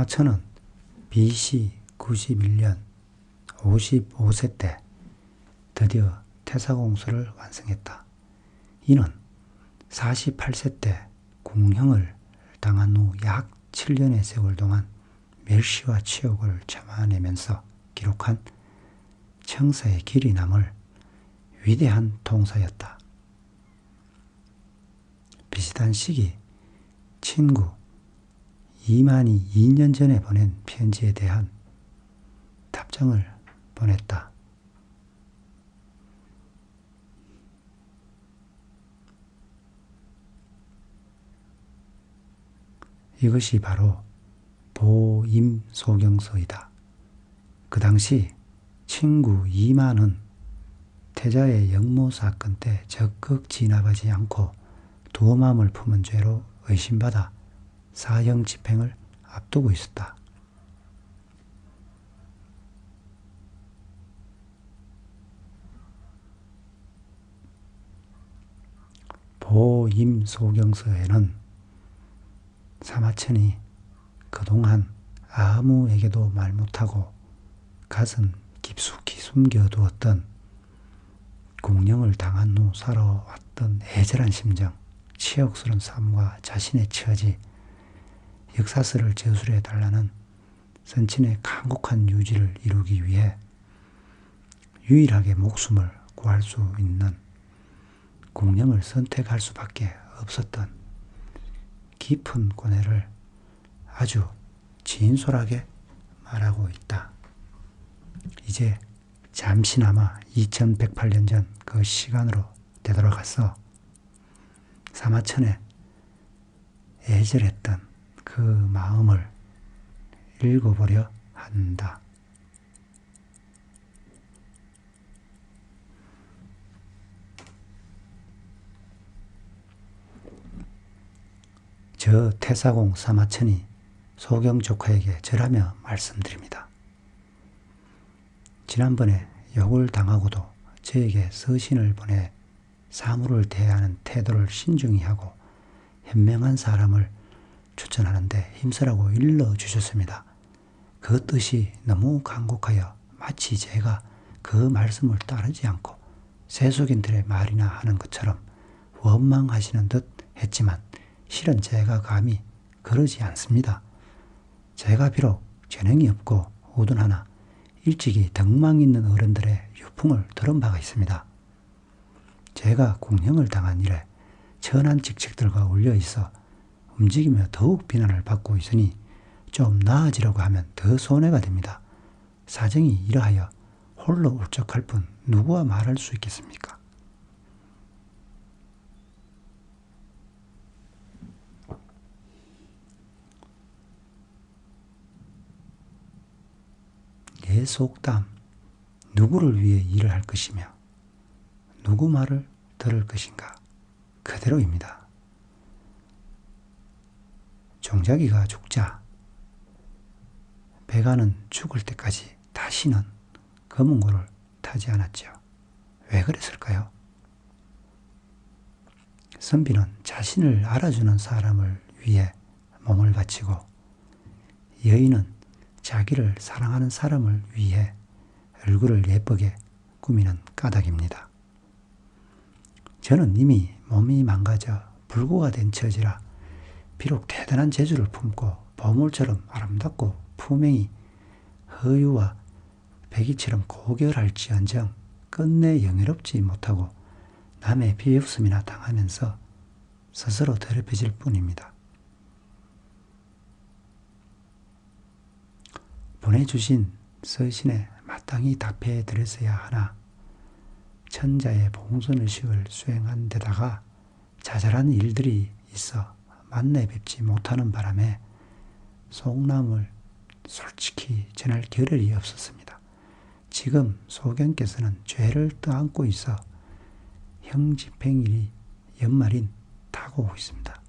사마천은 BC 91년 55세 때 드디어 태사공수를 완성했다. 이는 48세 때 궁형을 당한 후 약 7년의 세월 동안 멸시와 치욕을 참아내면서 기록한 청사의 길이 남을 위대한 통사였다. 비슷한 시기 친구 이만이 2년 전에 보낸 편지에 대한 답장을 보냈다. 이것이 바로 보임소경서이다. 그 당시 친구 이만은 태자의 영모 사건 때 적극 진압하지 않고 두엄함을 품은 죄로 의심받아 사형 집행을 앞두고 있었다. 보임소경서에는 사마천이 그동안 아무에게도 말 못하고 가슴 깊숙이 숨겨두었던 공령을 당한 후 살아왔던 애절한 심정, 치욕스러운 삶과 자신의 처지, 역사서를 저술해 달라는 선친의 강곡한 유지를 이루기 위해 유일하게 목숨을 구할 수 있는 공령을 선택할 수밖에 없었던 깊은 고뇌를 아주 진솔하게 말하고 있다. 이제 잠시나마 2108년 전 그 시간으로 되돌아가서 사마천에 애절했던 그 마음을 읽어보려 한다. 저 태사공 사마천이 소경 조카에게 절하며 말씀드립니다. 지난번에 욕을 당하고도 저에게 서신을 보내 사물을 대하는 태도를 신중히 하고 현명한 사람을 추천하는데 힘쓰라고 일러 주셨습니다. 그 뜻이 너무 간곡하여 마치 제가 그 말씀을 따르지 않고 세속인들의 말이나 하는 것처럼 원망하시는 듯 했지만 실은 제가 감히 그러지 않습니다. 제가 비록 재능이 없고 우둔하나 일찍이 덕망 있는 어른들의 유풍을 들은 바가 있습니다. 제가 공형을 당한 일에 천한 직책들과 올려 있어 움직이며 더욱 비난을 받고 있으니 좀 나아지려고 하면 더 손해가 됩니다. 사정이 이러하여 홀로 울적할 뿐 누구와 말할 수 있겠습니까? 내 속담, 누구를 위해 일을 할 것이며 누구 말을 들을 것인가 그대로입니다. 종자기가 죽자 배가는 죽을 때까지 다시는 검은고를 타지 않았죠. 왜 그랬을까요? 선비는 자신을 알아주는 사람을 위해 몸을 바치고 여인은 자기를 사랑하는 사람을 위해 얼굴을 예쁘게 꾸미는 까닭입니다. 저는 이미 몸이 망가져 불구가 된 처지라 비록 대단한 재주를 품고 보물처럼 아름답고 품행이 허유와 백이처럼 고결할지언정 끝내 영예롭지 못하고 남의 비웃음이나 당하면서 스스로 더럽혀질 뿐입니다. 보내주신 서신에 마땅히 답해 드렸어야 하나 천자의 봉선의식을 수행한 데다가 자잘한 일들이 있어 만나 뵙지 못하는 바람에 속남을 솔직히 전할 겨를이 없었습니다. 지금 소견께서는 죄를 떠안고 있어 형집행일이 연말인 다가오고 있습니다.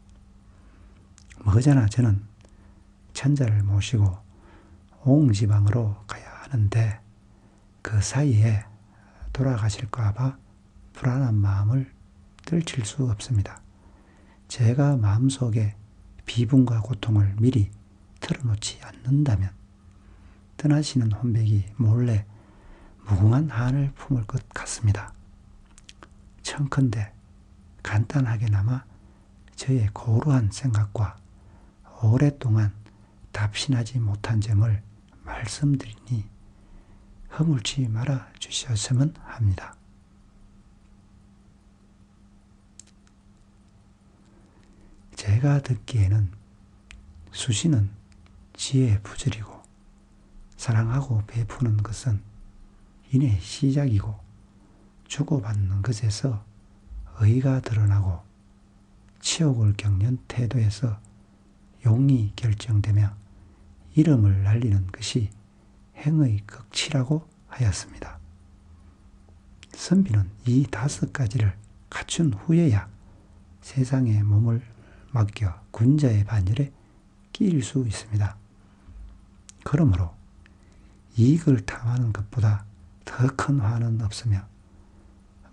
머자나 저는 천자를 모시고 옹지방으로 가야 하는데 그 사이에 돌아가실까봐 불안한 마음을 떨칠 수 없습니다. 제가 마음속에 비분과 고통을 미리 털어놓지 않는다면 떠나시는 혼백이 몰래 무궁한 한을 품을 것 같습니다. 청컨대 간단하게나마 저의 고루한 생각과 오랫동안 답신하지 못한 점을 말씀드리니 허물지 말아 주셨으면 합니다. 제가 듣기에는 수시는 지혜의 부절이고 사랑하고 베푸는 것은 인의 시작이고 주고받는 것에서 의가 드러나고 치욕을 겪는 태도에서 용이 결정되며 이름을 날리는 것이 행의 극치라고 하였습니다. 선비는 이 다섯 가지를 갖춘 후에야 세상에 몸을 맡겨 군자의 반열에 끼일 수 있습니다. 그러므로 이익을 탐하는 것보다 더 큰 화는 없으며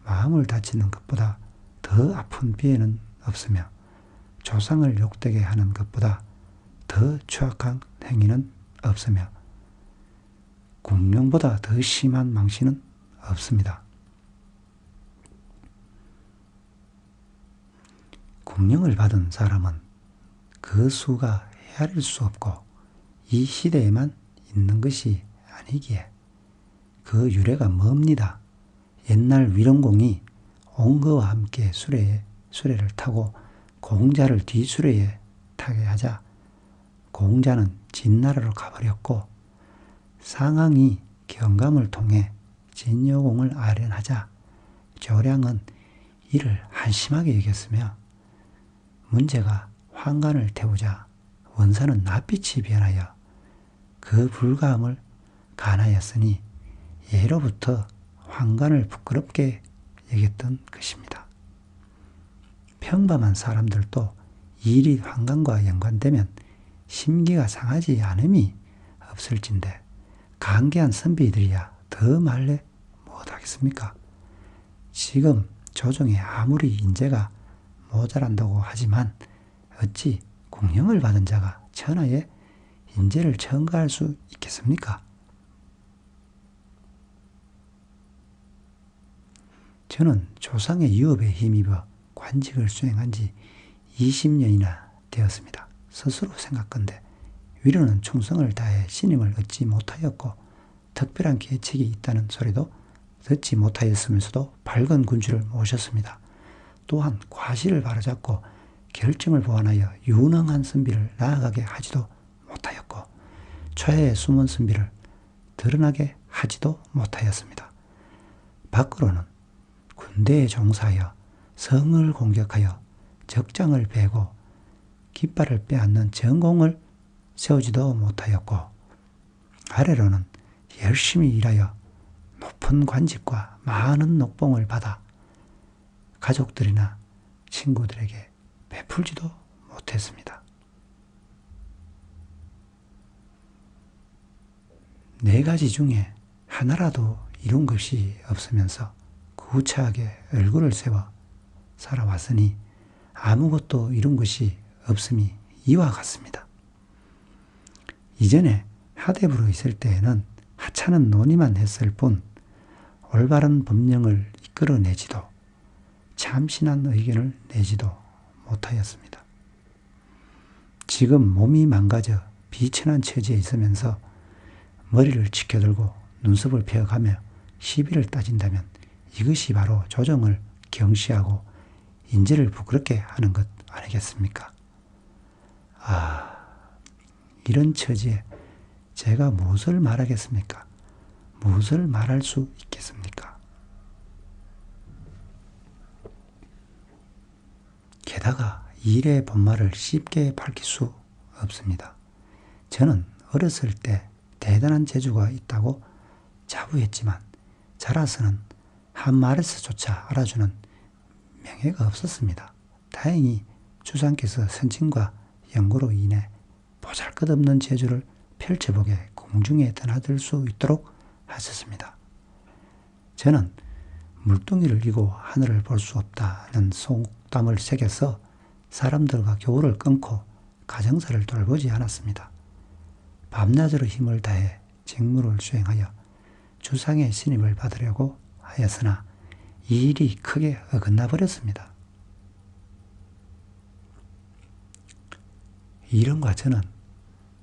마음을 다치는 것보다 더 아픈 비애는 없으며 조상을 욕되게 하는 것보다 더 추악한 행위는 없으며 공룡보다 더 심한 망신은 없습니다. 공룡을 받은 사람은 그 수가 헤아릴 수 없고 이 시대에만 있는 것이 아니기에 그 유래가 멉니다. 옛날 위령공이 옹거와 함께 수레에 수레를 타고 공자를 뒤수레에 타게 하자 공자는 진나라로 가버렸고 상황이 경감을 통해 진여공을 아련하자 조량은 이를 한심하게 여겼으며 문제가 환관을 태우자 원사는 낯빛이 변하여 그 불감을 간하였으니 예로부터 환관을 부끄럽게 여겼던 것입니다. 평범한 사람들도 일이 환관과 연관되면 심기가 상하지 않음이 없을진데 강계한 선비들이야 더 말래 못하겠습니까? 지금 조정에 아무리 인재가 모자란다고 하지만 어찌 공령을 받은 자가 천하에 인재를 첨가할 수 있겠습니까? 저는 조상의 유업에 힘입어 관직을 수행한 지 20년이나 되었습니다. 스스로 생각건데 위로는 충성을 다해 신임을 얻지 못하였고 특별한 계책이 있다는 소리도 듣지 못하였으면서도 밝은 군주를 모셨습니다. 또한 과실을 바로잡고 결정을 보완하여 유능한 선비를 나아가게 하지도 못하였고 최애의 숨은 선비를 드러나게 하지도 못하였습니다. 밖으로는 군대에 종사하여 성을 공격하여 적장을 베고 깃발을 빼앗는 전공을 세우지도 못하였고 아래로는 열심히 일하여 높은 관직과 많은 녹봉을 받아 가족들이나 친구들에게 베풀지도 못했습니다. 네 가지 중에 하나라도 이룬 것이 없으면서 구차하게 얼굴을 세워 살아왔으니 아무것도 이룬 것이 없음이 이와 같습니다. 이전에 하대부로 있을 때에는 하찮은 논의만 했을 뿐 올바른 법령을 이끌어내지도 참신한 의견을 내지도 못하였습니다. 지금 몸이 망가져 비천한 처지에 있으면서 머리를 치켜들고 눈썹을 펴가며 시비를 따진다면 이것이 바로 조정을 경시하고 인재를 부끄럽게 하는 것 아니겠습니까? 아, 이런 처지에 제가 무엇을 말하겠습니까? 무엇을 말할 수 있겠습니까? 게다가 일의 본말을 쉽게 밝힐 수 없습니다. 저는 어렸을 때 대단한 재주가 있다고 자부했지만 자라서는 한 말에서조차 알아주는 명예가 없었습니다. 다행히 주상께서 선진과 연구로 인해 보잘것없는 재주를 펼쳐보게 공중에 드나들 수 있도록 하셨습니다. 저는 물뚱이를 이고 하늘을 볼 수 없다는 속 담을 새겨서 사람들과 교우를 끊고 가정사를 돌보지 않았습니다. 밤낮으로 힘을 다해 직무를 수행하여 주상의 신임을 받으려고 하였으나 이 일이 크게 어긋나 버렸습니다. 이런과 저는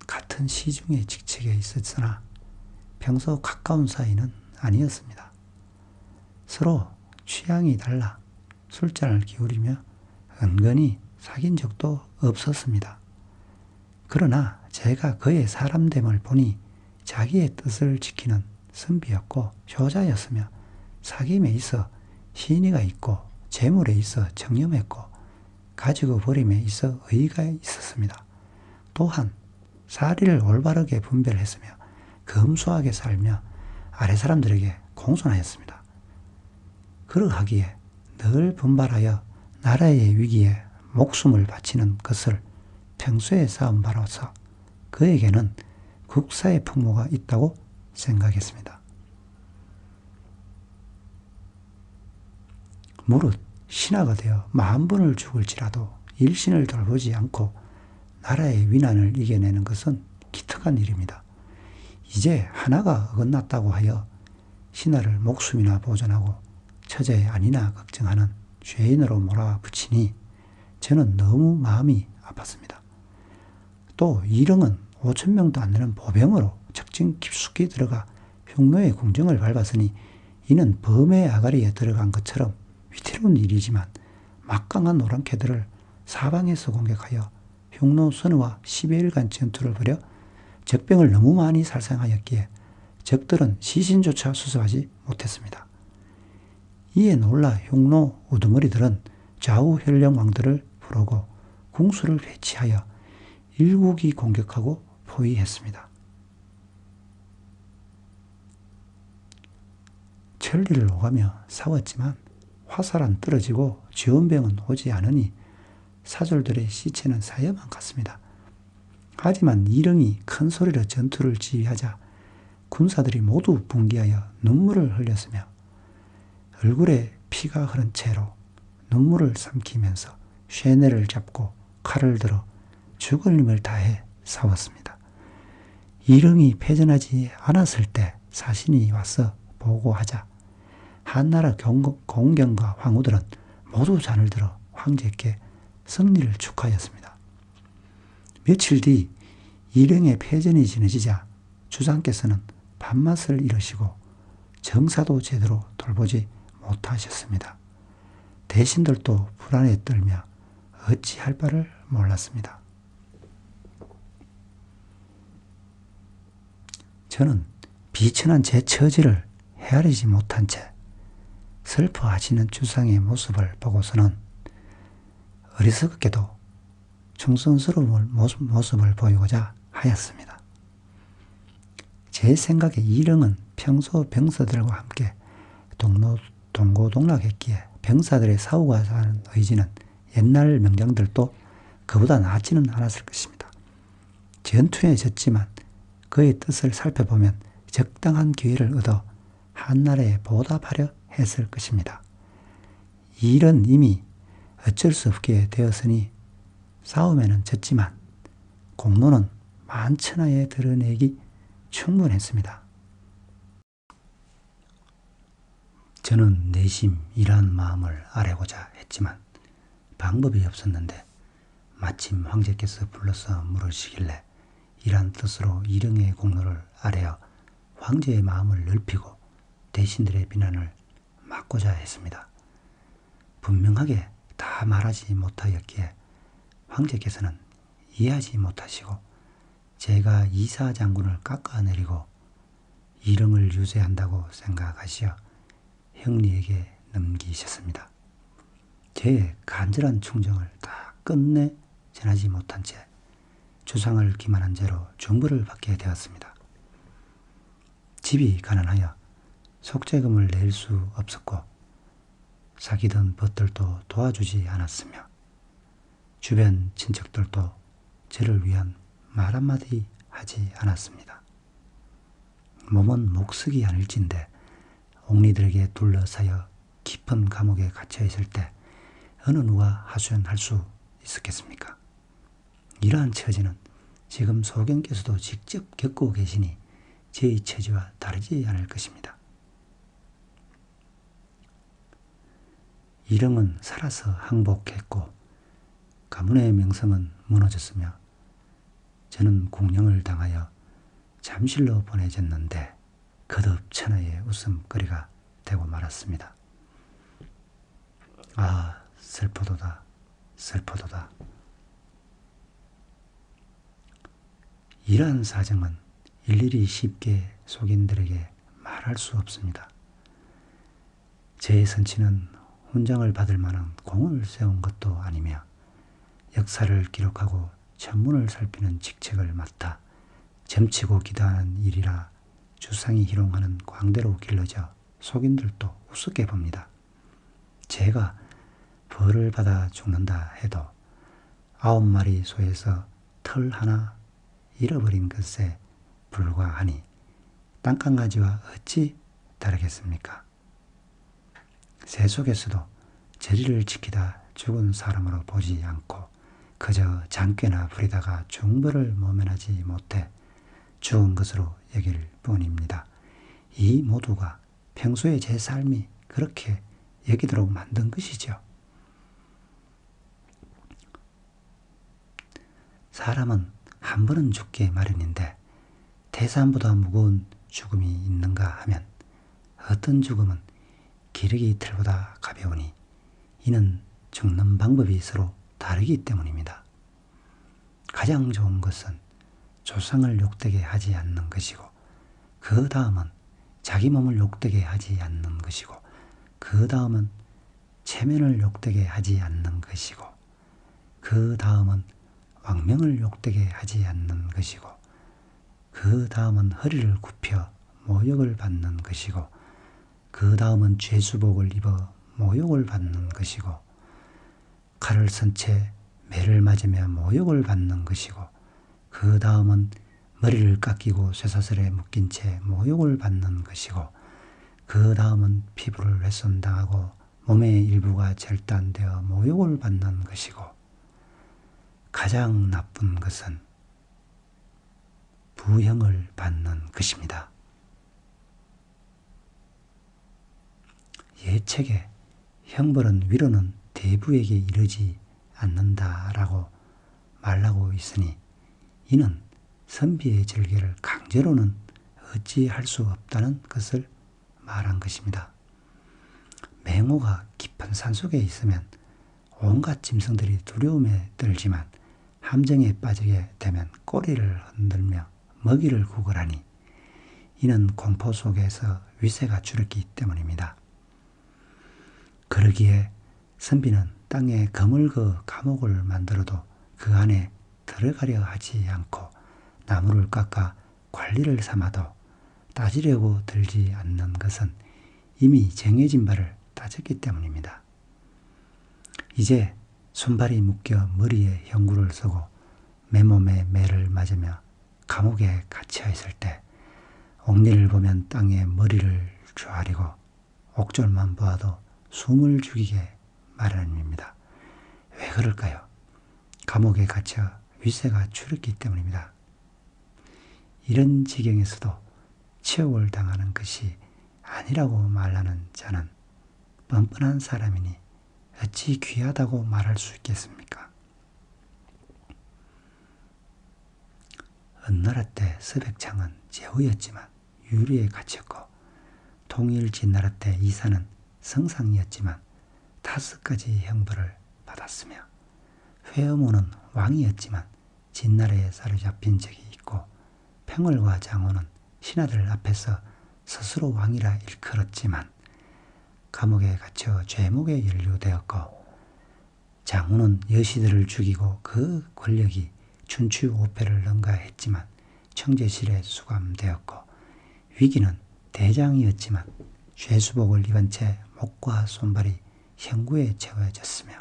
같은 시중의 직책에 있었으나 평소 가까운 사이는 아니었습니다. 서로 취향이 달라 술잔을 기울이며 은근히 사귄 적도 없었습니다. 그러나 제가 그의 사람됨을 보니 자기의 뜻을 지키는 선비였고 효자였으며 사귐에 있어 신의가 있고 재물에 있어 청렴했고 가지고 버림에 있어 의의가 있었습니다. 또한 사리를 올바르게 분별했으며 검소하게 살며 아래 사람들에게 공손하였습니다. 그러하기에 늘 분발하여 나라의 위기에 목숨을 바치는 것을 평소에 쌓은 바로서 그에게는 국사의 풍모가 있다고 생각했습니다. 무릇 신하가 되어 만 번을 죽을지라도 일신을 돌보지 않고 나라의 위난을 이겨내는 것은 기특한 일입니다. 이제 하나가 어긋났다고 하여 신하를 목숨이나 보존하고 처제 아니나 걱정하는 죄인으로 몰아붙이니 저는 너무 마음이 아팠습니다. 또 이릉은 5천 명도 안 되는 보병으로 적진 깊숙이 들어가 흉노의 궁정을 밟았으니 이는 범의 아가리에 들어간 것처럼 위태로운 일이지만 막강한 노랑캐들을 사방에서 공격하여 흉노 선우와 10여일간 전투를 벌여 적병을 너무 많이 살상하였기에 적들은 시신조차 수습하지 못했습니다. 이에 놀라 흉노 우두머리들은 좌우 현령 왕들을 부르고 궁수를 배치하여 일국이 공격하고 포위했습니다. 천리를 오가며 싸웠지만 화살은 떨어지고 지원병은 오지 않으니 사졸들의 시체는 사여만 갔습니다. 하지만 이릉이 큰 소리로 전투를 지휘하자 군사들이 모두 붕괴하여 눈물을 흘렸으며 얼굴에 피가 흐른 채로 눈물을 삼키면서 쇠뇌를 잡고 칼을 들어 죽을 힘을 다해 싸웠습니다. 이릉이 패전하지 않았을 때 사신이 와서 보고하자 한나라 공경과 황후들은 모두 잔을 들어 황제께 승리를 축하하였습니다. 며칠 뒤 일행의 패전이 지내지자 주상께서는 밥맛을 잃으시고 정사도 제대로 돌보지 못하셨습니다. 대신들도 불안에 떨며 어찌할 바를 몰랐습니다. 저는 비천한 제 처지를 헤아리지 못한 채 슬퍼하시는 주상의 모습을 보고서는 어리석게도 충성스러운 모습을 보이고자 하였습니다. 제 생각에 이릉은 평소 병사들과 함께 동로, 동고동락했기에 병사들의 사고가 하는 의지는 옛날 명장들도 그보다 낫지는 않았을 것입니다. 전투에 졌지만 그의 뜻을 살펴보면 적당한 기회를 얻어 한나라에 보답하려 했을 것입니다. 이 일은 이미 어쩔 수 없게 되었으니 싸움에는 졌지만 공로는 만천하에 드러내기 충분했습니다. 저는 내심 이러한 마음을 아뢰고자 했지만 방법이 없었는데 마침 황제께서 불러서 물으시길래 이란 뜻으로 일응의 공로를 아뢰어 황제의 마음을 넓히고 대신들의 비난을 막고자 했습니다. 분명하게 다 말하지 못하였기에 황제께서는 이해하지 못하시고 제가 이사 장군을 깎아내리고 일응을 유세한다고 생각하시어 형리에게 넘기셨습니다. 제 간절한 충정을 다 끝내 전하지 못한 채 주상을 기만한 죄로 중벌을 받게 되었습니다. 집이 가난하여 속죄금을 낼 수 없었고 사귀던 벗들도 도와주지 않았으며 주변 친척들도 저를 위한 말 한마디 하지 않았습니다. 몸은 목석이 아닐진데 옥리들에게 둘러싸여 깊은 감옥에 갇혀 있을 때 어느 누가 하소연할 수 있었겠습니까? 이러한 처지는 지금 소경께서도 직접 겪고 계시니 저희 처지와 다르지 않을 것입니다. 일흥은 살아서 항복했고 가문의 명성은 무너졌으며 저는 공령을 당하여 잠실로 보내졌는데 천하의 웃음거리가 되고 말았습니다. 아 슬퍼도다 슬퍼도다 이러한 사정은 일일이 쉽게 속인들에게 말할 수 없습니다. 제 선치는 훈장을 받을 만한 공을 세운 것도 아니며 역사를 기록하고 천문을 살피는 직책을 맡아 점치고 기도하는 일이라 주상이 희롱하는 광대로 길러져 속인들도 우습게 봅니다. 제가 벌을 받아 죽는다 해도 아홉 마리 소에서 털 하나 잃어버린 것에 불과하니 땅강아지와 어찌 다르겠습니까? 새 속에서도 저리를 지키다 죽은 사람으로 보지 않고 그저 장꾀나 부리다가 중벌을 모면하지 못해 죽은 것으로 여길 뿐입니다. 이 모두가 평소에 제 삶이 그렇게 여기도록 만든 것이죠. 사람은 한 번은 죽게 마련인데 태산보다 무거운 죽음이 있는가 하면 어떤 죽음은 기러기 틀보다 가벼우니 이는 죽는 방법이 서로 다르기 때문입니다. 가장 좋은 것은 조상을 욕되게 하지 않는 것이고 그 다음은 자기 몸을 욕되게 하지 않는 것이고 그 다음은 체면을 욕되게 하지 않는 것이고 그 다음은 왕명을 욕되게 하지 않는 것이고 그 다음은 허리를 굽혀 모욕을 받는 것이고 그 다음은 죄수복을 입어 모욕을 받는 것이고 칼을 쓴채 매를 맞으며 모욕을 받는 것이고 그 다음은 머리를 깎이고 쇠사슬에 묶인 채 모욕을 받는 것이고 그 다음은 피부를 훼손당하고 몸의 일부가 절단되어 모욕을 받는 것이고 가장 나쁜 것은 부형을 받는 것입니다. 예책에 형벌은 위로는 대부에게 이르지 않는다라고 말하고 있으니 이는 선비의 절개를 강제로는 어찌할 수 없다는 것을 말한 것입니다. 맹호가 깊은 산속에 있으면 온갖 짐승들이 두려움에 떨지만 함정에 빠지게 되면 꼬리를 흔들며 먹이를 구걸하니 이는 공포 속에서 위세가 줄었기 때문입니다. 그러기에 선비는 땅에 거물거 감옥을 만들어도 그 안에 들어가려 하지 않고 나무를 깎아 관리를 삼아도 따지려고 들지 않는 것은 이미 정해진 바를 따졌기 때문입니다. 이제 손발이 묶여 머리에 형구를 쓰고 맨몸에 매를 맞으며 감옥에 갇혀 있을 때 옥리를 보면 땅에 머리를 조아리고 옥졸만 보아도 숨을 죽이게 마련입니다. 왜 그럴까요? 감옥에 갇혀 위세가 줄었기 때문입니다. 이런 지경에서도 치욕을 당하는 것이 아니라고 말하는 자는 뻔뻔한 사람이니 어찌 귀하다고 말할 수 있겠습니까? 은나라 때 서백창은 제후였지만 유리에 갇혔고 통일 진나라 때 이사는 성상이었지만 다섯 가지 형벌을 받았으며 회어모는 왕이었지만 진나라에 사로잡힌 적이 있고 평월과 장호는 신하들 앞에서 스스로 왕이라 일컬었지만 감옥에 갇혀 죄목에 연루되었고 장훈은 여시들을 죽이고 그 권력이 춘추 오패를 능가했지만 청제실에 수감되었고 위기는 대장이었지만 죄수복을 입은 채 목과 손발이 형구에 채워졌으며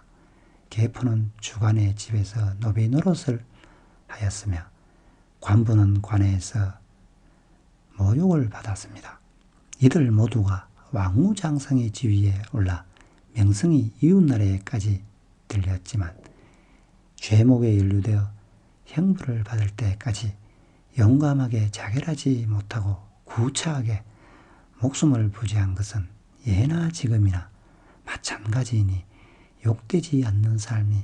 계포는 주관의 집에서 노비 노릇을 하였으며 관부는 관에서 모욕을 받았습니다. 이들 모두가 왕우장상의 지위에 올라 명성이 이웃나라에까지 들렸지만 죄목에 연루되어 형벌을 받을 때까지 용감하게 자결하지 못하고 구차하게 목숨을 부지한 것은 예나 지금이나 마찬가지이니 욕되지 않는 삶이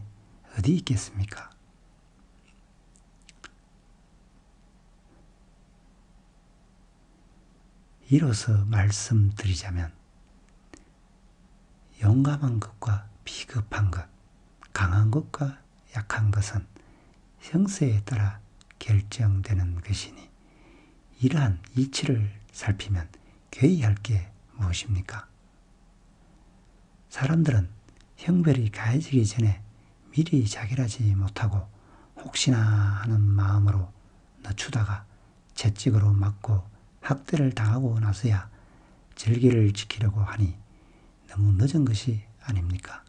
어디 있겠습니까? 이로서 말씀드리자면 용감한 것과 비겁한 것, 강한 것과 약한 것은 형세에 따라 결정되는 것이니 이러한 이치를 살피면 괴이할 게 무엇입니까? 사람들은 형별이 가해지기 전에 미리 자결하지 못하고 혹시나 하는 마음으로 늦추다가 채찍으로 맞고 학대를 당하고 나서야 절기를 지키려고 하니 너무 늦은 것이 아닙니까?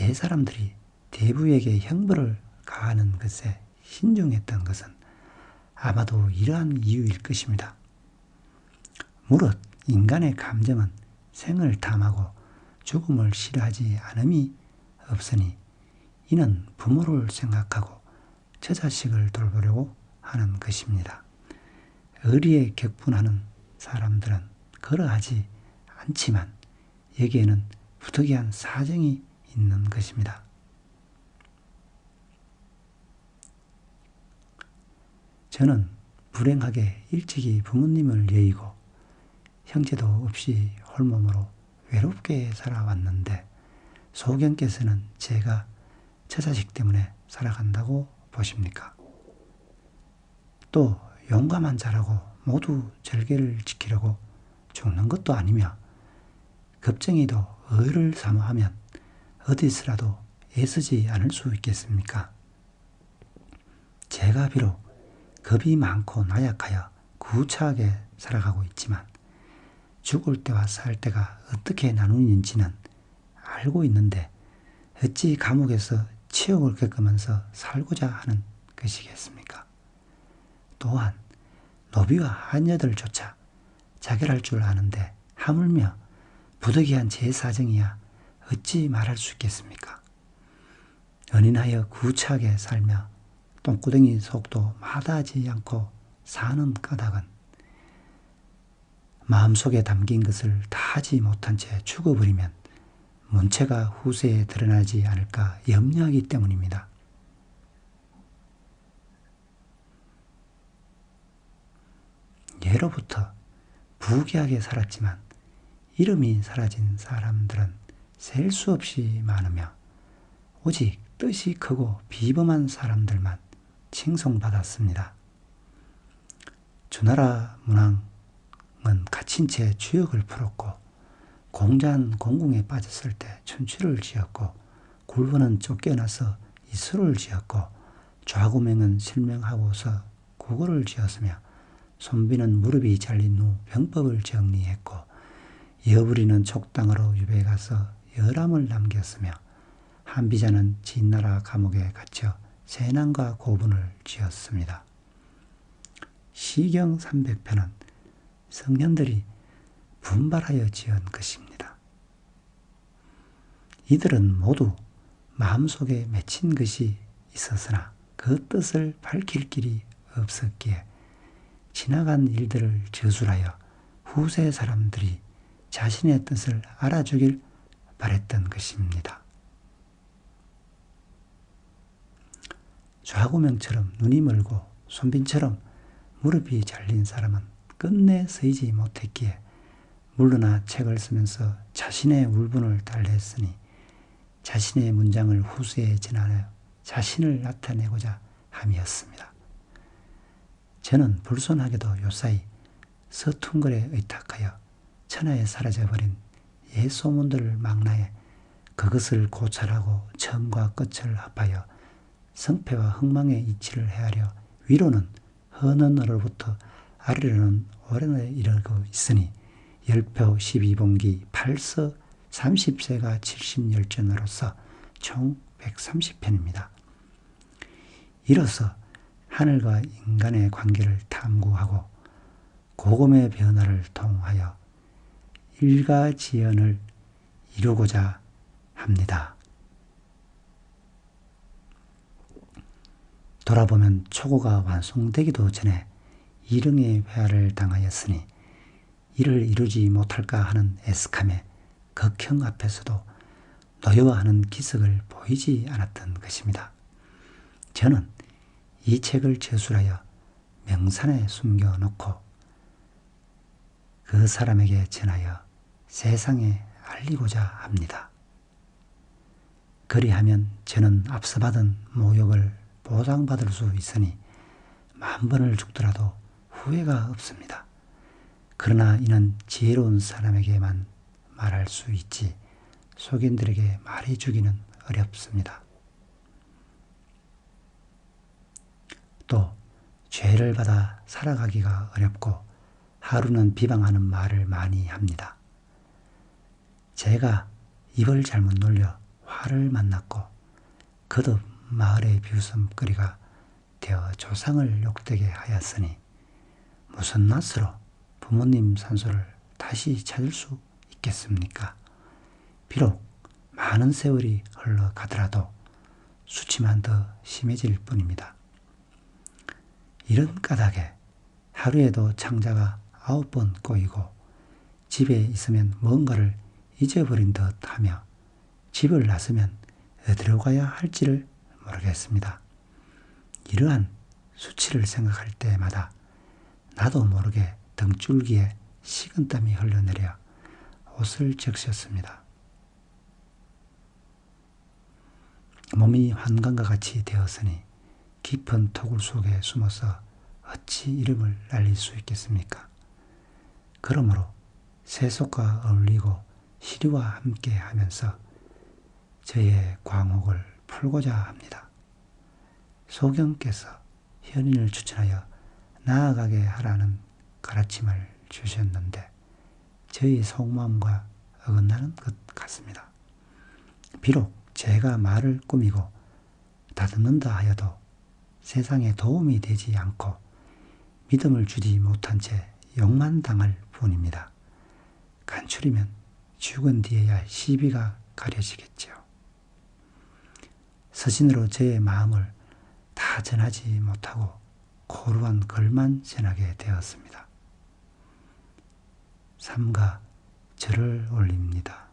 옛 사람들이 대부에게 형벌을 가하는 것에 신중했던 것은 아마도 이러한 이유일 것입니다. 무릇 인간의 감정은 생을 탐하고 죽음을 싫어하지 않음이 없으니 이는 부모를 생각하고 저 자식을 돌보려고 하는 것입니다. 의리에 격분하는 사람들은 그러하지 않지만 여기에는 부득이한 사정이 있는 것입니다. 저는 불행하게 일찍이 부모님을 여의고 형제도 없이 홀몸으로 외롭게 살아왔는데 소경께서는 제가 처자식 때문에 살아간다고 보십니까? 또 용감한 자라고 모두 절개를 지키려고 죽는 것도 아니며 급정이도 의를 사모하면 어디서라도 애쓰지 않을 수 있겠습니까? 제가 비록 겁이 많고 나약하여 구차하게 살아가고 있지만 죽을 때와 살 때가 어떻게 나누는지는 알고 있는데 어찌 감옥에서 치욕을 겪으면서 살고자 하는 것이겠습니까? 또한 노비와 하녀들조차 자결할 줄 아는데 하물며 부득이한 제 사정이야 어찌 말할 수 있겠습니까? 연인하여 구차하게 살며 똥구덩이 속도 마다하지 않고 사는 까닭은 마음속에 담긴 것을 다 하지 못한 채 죽어버리면 문체가 후세에 드러나지 않을까 염려하기 때문입니다. 예로부터 부귀하게 살았지만 이름이 사라진 사람들은 셀 수 없이 많으며 오직 뜻이 크고 비범한 사람들만 칭송받았습니다. 주나라 문왕은 갇힌 채 주역을 풀었고 공자는 공궁에 빠졌을 때 춘추를 지었고 굴번은 쫓겨나서 이수를 지었고 좌구명은 실명하고서 국어를 지었으며 손비는 무릎이 잘린 후 병법을 정리했고 여부리는 촉당으로 유배 가서 열함을 남겼으며 한비자는 진나라 감옥에 갇혀 세난과 고분을 지었습니다. 시경 300편은 성년들이 분발하여 지은 것입니다. 이들은 모두 마음속에 맺힌 것이 있었으나 그 뜻을 밝힐 길이 없었기에 지나간 일들을 저술하여 후세 사람들이 자신의 뜻을 알아주길 바랬던 것입니다. 좌구명처럼 눈이 멀고 손빈처럼 무릎이 잘린 사람은 끝내 서이지 못했기에 물러나 책을 쓰면서 자신의 울분을 달랬으니 자신의 문장을 후세에 전하여 자신을 나타내고자 함이었습니다. 저는 불손하게도 요사이 서툰글에 의탁하여 천하에 사라져버린 옛 소문들을 망라해 그것을 고찰하고 처음과 끝을 합하여 성패와 흥망의 이치를 헤아려 위로는 헌언으로부터 아래로는 오랜에 이르고 있으니 열표 12봉기 8서 30세가 70열전으로서 총 130편입니다. 이로써 하늘과 인간의 관계를 탐구하고 고금의 변화를 통하여 일가지연을 이루고자 합니다. 돌아보면 초고가 완성되기도 전에 일응의 회화를 당하였으니 이를 이루지 못할까 하는 애스캄의 극형 앞에서도 노여워하는 기색을 보이지 않았던 것입니다. 저는 이 책을 저술하여 명산에 숨겨놓고 그 사람에게 전하여 세상에 알리고자 합니다. 그리하면 저는 앞서 받은 모욕을 보상받을 수 있으니 만 번을 죽더라도 후회가 없습니다. 그러나 이는 지혜로운 사람에게만 말할 수 있지 속인들에게 말해주기는 어렵습니다. 또 죄를 받아 살아가기가 어렵고 하루는 비방하는 말을 많이 합니다. 제가 입을 잘못 놀려 화를 만났고 거듭 마을의 비웃음거리가 되어 조상을 욕되게 하였으니 무슨 낯으로 부모님 산소를 다시 찾을 수 있겠습니까? 비록 많은 세월이 흘러가더라도 수치만 더 심해질 뿐입니다. 이런 까닭에 하루에도 창자가 아홉 번 꼬이고 집에 있으면 뭔가를 잊어버린 듯 하며 집을 나서면 어디로 가야 할지를 모르겠습니다. 이러한 수치를 생각할 때마다 나도 모르게 등줄기에 식은땀이 흘러내려 옷을 적셨습니다. 몸이 환관과 같이 되었으니 깊은 토굴 속에 숨어서 어찌 이름을 날릴 수 있겠습니까? 그러므로 세속과 어울리고 시류와 함께 하면서 저의 광옥을 풀고자 합니다. 소경께서 현인을 추천하여 나아가게 하라는 가르침을 주셨는데 저희 속마음과 어긋나는 것 같습니다. 비록 제가 말을 꾸미고 다듬는다 하여도 세상에 도움이 되지 않고 믿음을 주지 못한 채 욕만 당할 뿐입니다. 간추리면 죽은 뒤에야 시비가 가려지겠죠. 서신으로 제 마음을 다 전하지 못하고 고루한 글만 전하게 되었습니다. 삼가 절을 올립니다.